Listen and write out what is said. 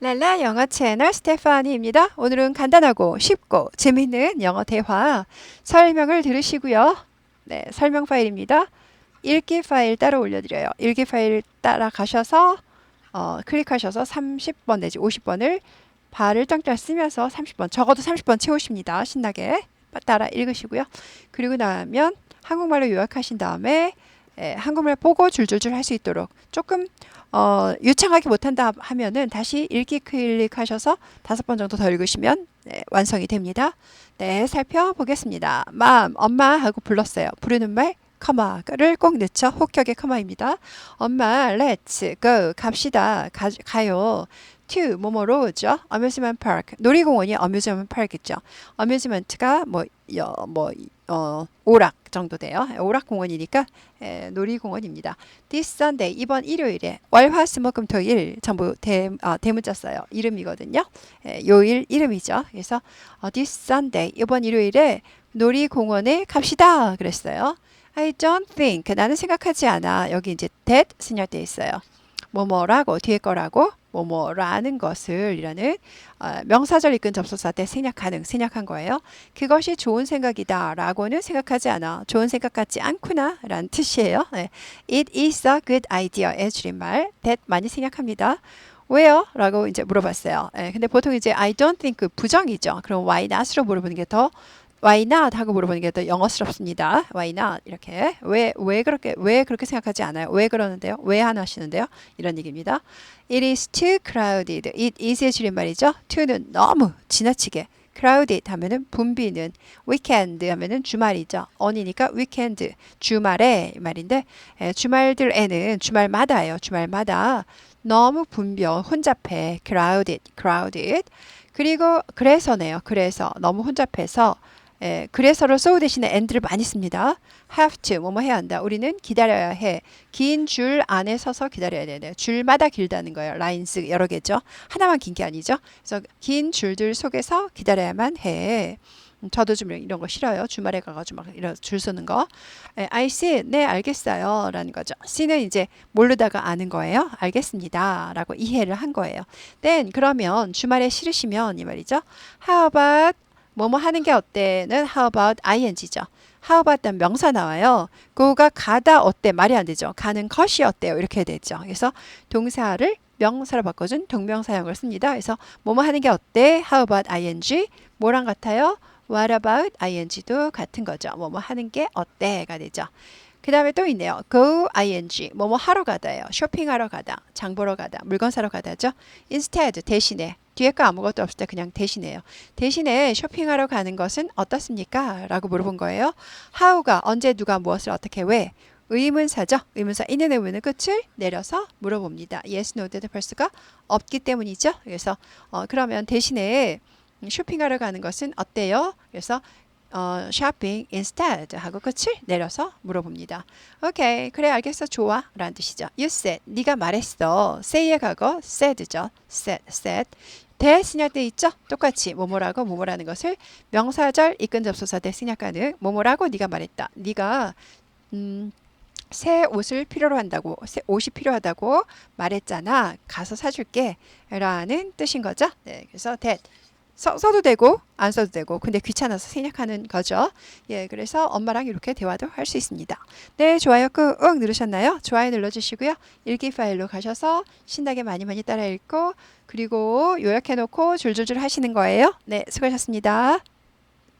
랄라 영어 채널 스테파니입니다. 오늘은 간단하고 쉽고 재밌는 영어 대화 설명을 들으시고요. 네, 설명 파일입니다. 읽기 파일 따로 올려드려요. 읽기 파일 따라 가셔서 어, 클릭하셔서 30번 내지 50번을 발을 땅땅 쓰면서 30번 적어도 30번 채우십니다. 신나게 따라 읽으시고요. 그리고 나면 한국말로 요약하신 다음에 에, 한국말 보고 줄줄줄 할 수 있도록 조금 어, 유창하게 못한다 하면은 다시 읽기 클릭하셔서 다섯 번 정도 더 읽으시면 네, 완성이 됩니다. 네, 살펴보겠습니다. 맘, 엄마 하고 불렀어요. 부르는 말 커마를 꼭 넣죠. 혹격의 커마입니다. 엄마, let's go. 갑시다. 가, 가요. To 뭐뭐로죠. amusement park. 놀이공원이 amusement park이죠. amusement가 뭐, 여, 뭐, 어, 오락 정도 돼요. 오락 공원이니까 에, 놀이공원입니다. This Sunday 이번 일요일에 월화수목금토일 전부 대, 아, 대문자 써요. 이름이거든요. 에, 요일 이름이죠. 그래서 어, This Sunday 이번 일요일에 놀이공원에 갑시다 그랬어요. I don't think 나는 생각하지 않아. 여기 이제 that 생략돼 있어요. 뭐뭐라고 뒤에 거라고 뭐뭐라는 것을 이라는 어, 명사절 이끈 접속사 때 생략 가능 생략한 거예요. 그것이 좋은 생각이다 라고는 생각하지 않아. 좋은 생각 같지 않구나 라는 뜻이에요. 네. It is a good idea 의 줄임말 that 많이 생략합니다. 왜요? 라고 이제 물어봤어요. 예, 근데 보통 이제 I don't think 부정이죠. 그럼 why not으로 물어보는 게 더 why not 하고 물어보는 게 더 영어스럽습니다. why not 이렇게 왜 왜 그렇게 왜 그렇게 생각하지 않아요? 왜 그러는데요? 왜 안 하시는데요? 이런 얘기입니다. It is too crowded. It is의 줄임말이죠. to는 너무 지나치게 crowded 하면은 붐비는 weekend 하면은 주말이죠. on이니까 weekend 주말에 말인데 에, 주말들에는 주말마다예요. 주말마다 너무 붐벼 혼잡해 crowded crowded 그리고 그래서네요. 그래서 너무 혼잡해서 예, 그래서를 so 대신에 and를 많이 씁니다. have to 뭐뭐 해야 한다. 우리는 기다려야 해. 긴 줄 안에 서서 기다려야 되네. 줄마다 길다는 거예요. lines 여러 개죠. 하나만 긴 게 아니죠. 그래서 긴 줄들 속에서 기다려야만 해. 음, 저도 좀 이런 거 싫어요. 주말에 가가지고 막 이런 줄 서는 거. 예, I see. 네, 알겠어요. 라는 거죠. C는 이제 모르다가 아는 거예요. 알겠습니다. 라고 이해를 한 거예요. then 그러면 주말에 싫으시면 이 말이죠. How about 뭐뭐 하는 게 어때는 how about ing죠. how about 단 명사 나와요. 그거가 가다 어때 말이 안 되죠. 가는 것이 어때요 이렇게 되죠. 그래서 동사를 명사로 바꿔준 동명사형을 씁니다. 그래서 뭐뭐 하는 게 어때? How about ing? 뭐랑 같아요? What about ing도 같은 거죠. 뭐뭐 하는 게 어때가 되죠. 그 다음에 또 있네요. go ing 뭐뭐 하러 가다예요. 쇼핑하러 가다, 장 보러 가다, 물건 사러 가다죠. instead 대신에 뒤에 거 아무것도 없을 때 그냥 대신해요. 대신에 쇼핑하러 가는 것은 어떻습니까? 라고 물어본 거예요. how가 언제 누가 무엇을 어떻게 왜 의문사죠. 의문사 있는 의문은 끝을 내려서 물어봅니다. yes, no, that person가 없기 때문이죠. 그래서 어, 그러면 대신에 쇼핑하러 가는 것은 어때요? 그래서 어, shopping instead 하고 끝을 내려서 물어봅니다. 오케이, 그래 알겠어, 좋아 라는 뜻이죠. You said, 네가 말했어. say의 과거 said죠. said, said. 대 생략돼 있죠? 똑같이 뭐뭐라고 뭐뭐라는 것을 명사절 이끈 접속사 대 생략하는 뭐뭐라고 네가 말했다. 네가 음, 새 옷을 필요로 한다고 새 옷이 필요하다고 말했잖아. 가서 사줄게. 라는 뜻인 거죠. 네, 그래서 that 써, 써 도 되고 안 써도 되고 근데 귀찮아서 생략하는 거죠. 예, 그래서 엄마랑 이렇게 대화도 할 수 있습니다. 네, 좋아요 꾹 누르셨나요? 좋아요 눌러주시고요. 일기 파일로 가셔서 신나게 많이 많이 따라 읽고 그리고 요약해놓고 줄줄줄 하시는 거예요. 네, 수고하셨습니다.